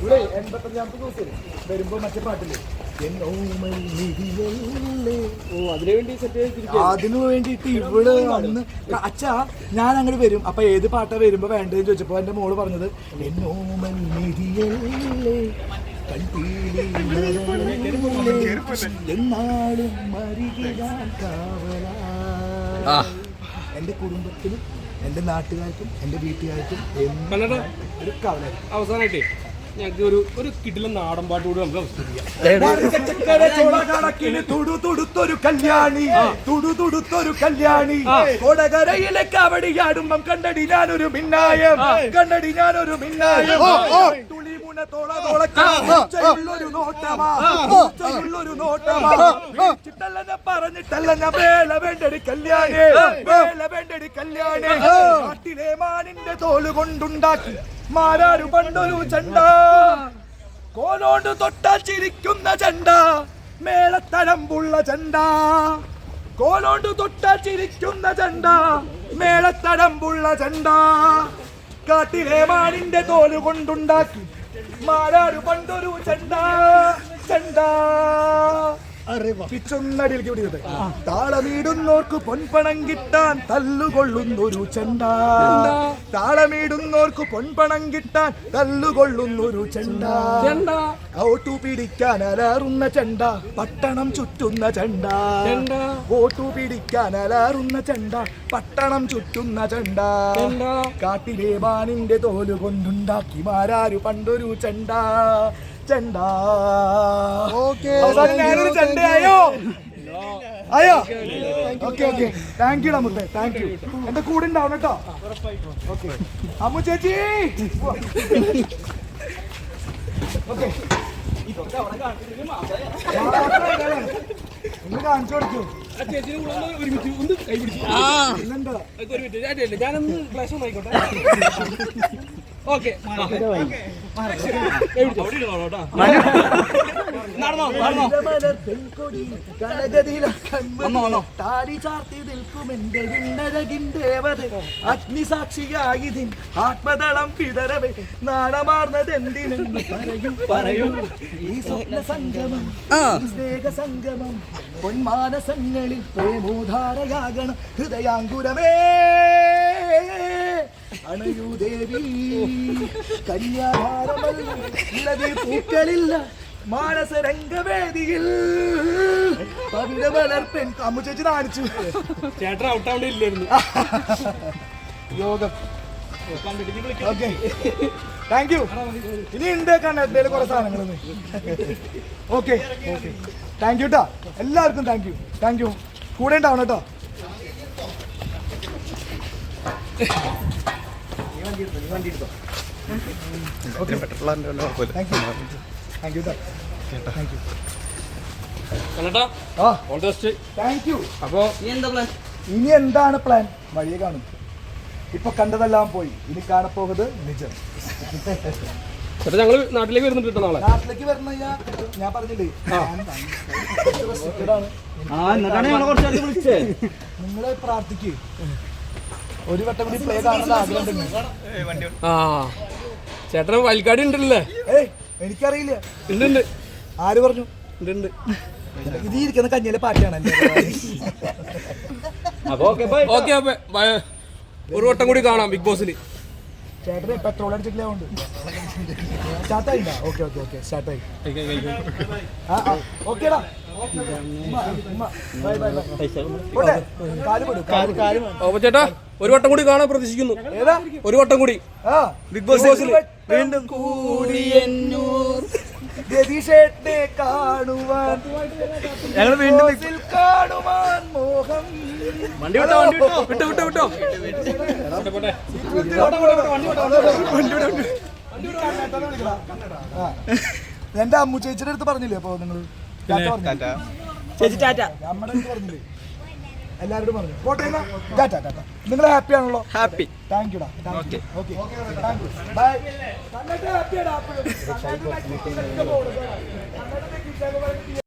ഇവിടെ എൺപത്തഞ്ചാമത്തെ ദിവസം വരുമ്പോ മറ്റേ പാട്ടില്ലേ? എന്നോമൽ നിധിയല്ലേ? ഓ അതിനു വേണ്ടി സെറ്റ് ചെയ്തിരിക്കും അതിനു വേണ്ടിയിട്ട് ഇവിടെ വന്ന് അച്ഛാ ഞാൻ അങ്ങോട്ട് വരും. അപ്പൊ ഏത് പാട്ടാ വരുമ്പോ വേണ്ടതെന്ന് ചോദിച്ചപ്പോ എന്റെ മോൾ പറഞ്ഞത് നിധിയല്ലേ? മരികിടാൻ കാവലാ. എന്റെ കുടുംബത്തിനും എന്റെ നാട്ടുകാർക്കും എന്റെ വീട്ടുകാർക്കും എന്നും ഒരു കവല അവസാനമായിട്ടേ ഞങ്ങൾക്ക് ഒരു ഒരു കിടിലൻ നാടൻ പാട്ട് കൂടി നമുക്ക് കല്യാണി. കല്യാണി. കൊടകരയിലെ കവടിയാടുമ്പം കണ്ടടി ഞാനൊരു മിന്നായം. കണ്ടടി ഞാനൊരു മിന്നായം. തുളിമുന തോള തോളക്കുള്ളൊരു നോട്ടമാ ഉച്ചയുള്ളൊരു നോട്ടമാ. ചിട്ടല്ല ഞാൻ പറഞ്ഞിട്ടല്ല ഞാൻ വേല വേണ്ടടി കല്യാണി. വേല വേണ്ടടി കല്യാണി. നാട്ടിലെ മാനിന്റെ തോൽ കൊണ്ടുണ്ടാക്കി. മാരാരു പണ്ടൊരു ചണ്ട. കോലോണ്ട് തൊട്ടാൽ ചിരിക്കുന്ന ചണ്ട. മേളത്തഴമ്പുള്ള ചണ്ട. കോലോണ്ട് തൊട്ടാൽ ചിരിക്കുന്ന ചണ്ട. മേളത്തഴമ്പുള്ള ചണ്ട. കാട്ടിലെ മാനിന്റെ തോൽ കൊണ്ടുണ്ടാക്കി. മാരാരു പണ്ടൊരു ചണ്ട ചണ്ട. പിച്ചൊന്നടിയിലേക്ക് താളമിടുന്നോർക്ക് പൊൻപണം കിട്ടാൻ തല്ലുകൊള്ളുന്നൊരു ചെണ്ട. താളമിടുന്നോർക്ക് പൊൻപണം കിട്ടാൻ തല്ലുകൊള്ളുന്നൊരു ചെണ്ട. ചെണ്ട. ഓട്ടു പിടിക്കാൻ അലാറുന്ന ചെണ്ട പട്ടണം ചുറ്റുന്ന ചെണ്ട. ഓട്ടു പിടിക്കാൻ അലാറുന്ന ചെണ്ട പട്ടണം ചുറ്റുന്ന ചെണ്ട. ചെണ്ട. കാട്ടിലെ മാനിന്റെ തോൽ കൊണ്ടുണ്ടാക്കി മാരാരു പണ്ടൊരു ചെണ്ട. ചെണ്ട. അവസാനം ഞാനൊരു ചണ്ടയായോ? അയ്യോ. ഓക്കെ ഓക്കെ താങ്ക് യു നമുക്ക് താങ്ക് യു എന്റെ കൂടെ ഉണ്ടാവും കേട്ടോ. ഓക്കെ അമ്മു ചേച്ചി. ഓക്കെ ഒന്ന് കാണിച്ചു കൊടുക്കൂ. ഞാനൊന്ന് ഫ്ലാഷ് ഒന്ന് താടി ചാർത്തി വിണ്ണഴകിന്റെവത് അഗ്നിസാക്ഷിയായതിൻ ആത്മതളം പിതരവേ. നാണമാർന്നതെന്തിനെന്ന് പറയൂ പറയൂ. ഈ സ്വപ്ന സംഗമം ഈ സ്നേഹ സംഗമം പൊന്മാനസങ്ങളിൽ പ്രേമോധാരയാകണം ഹൃദയാങ്കുരമേ. അണയൂ ദേവി കന്യാഭാരമല്ല ഇളതി പൂക്കളില്ല മാനസ രംഗവേദിയിൽ പവിഴ വളർപ്പൻ അമ്മു ചേച്ചി കാണിച്ചു. ചേട്ടൻ ഔട്ടാവേണ്ടി ഇല്ലായിരുന്നു. യോഗം. ഓക്കെ. താങ്ക് യു ഇനി ഉണ്ട് കണ്ണടയിൽ കുറെ സാധനങ്ങൾ ഓക്കെ. ഓക്കെ താങ്ക് യു കേട്ടോ എല്ലാവർക്കും താങ്ക് യു താങ്ക് യു കൂടെ ഉണ്ടാവണം കേട്ടോ അപ്പോ ഇനി എന്താണ് പ്ലാൻ വഴിയെ കാണും ഇപ്പൊ കണ്ടതെല്ലാം പോയി ഇനി കാണപ്പോകുന്നത് നിജം ഞങ്ങൾ നാട്ടിലേക്ക് വരുന്നുണ്ട് കേട്ടോ നാട്ടിലേക്ക് വരുന്ന ഞാൻ പറഞ്ഞില്ലേ നിങ്ങളെ പ്രാർത്ഥിക്ക്. ഒരു വട്ടം കൂടി പ്ലേ ആഗ്രഹമുണ്ട്. ആ. ചേട്ടൻ വൽക്കാടി ഉണ്ടല്ലേ? ഏയ് എനിക്കറിയില്ല. ഉണ്ട് ഉണ്ട്. ആര് പറഞ്ഞു? ഉണ്ട് ഉണ്ട്. ഇത് ഇരിക്കുന്ന കഞ്ഞിയിലെ പാട്ടാണ് ഓക്കെ അപ്പൊ ബൈ. ഒരു വട്ടം കൂടി കാണാം ബിഗ് ബോസിൽ ചേട്ടന് പെട്രോൾ അടിച്ചിട്ടില്ല കൊണ്ട് സ്റ്റാർട്ടായില്ല ഓക്കെ ഓക്കെ ഓക്കെ സ്റ്റാർട്ടായി ആ ഓക്കേടാ ബൈ ബൈ ബൈ പോട്ടെ? കാൽ പെടും കാൽ കാൽ അപ്പൊ ചേട്ടാ ഒരു വട്ടം കൂടി കാണാൻ പ്രതീക്ഷിക്കുന്നു. ഏതാ? ഒരു വട്ടം കൂടി. ആ. ബിഗ് ബോസിൽ വീണ്ടും കാണുവാൻ. ഞങ്ങൾ വീണ്ടും കാണുവാൻ മോഹം. വണ്ടി വിട്ടോ വണ്ടി വിട്ടോ. വിട്ടോ വിട്ടോ വിട്ടോ. എന്റെ അമ്മു ചേച്ചിയുടെ അടുത്ത് പറഞ്ഞില്ലേ? അപ്പൊ നിങ്ങൾ ചേച്ചി ടാറ്റ. നമ്മുടെ അടുത്ത് പറഞ്ഞില്ലേ? എല്ലാവരോടും പറഞ്ഞു. എന്നാ. ടാറ്റ ടാറ്റ നിങ്ങൾ ഹാപ്പി ആണല്ലോ? Happy thank യുടാ okay okay thank you bye ഹാപ്പിയാടാ അപ്പോഴും.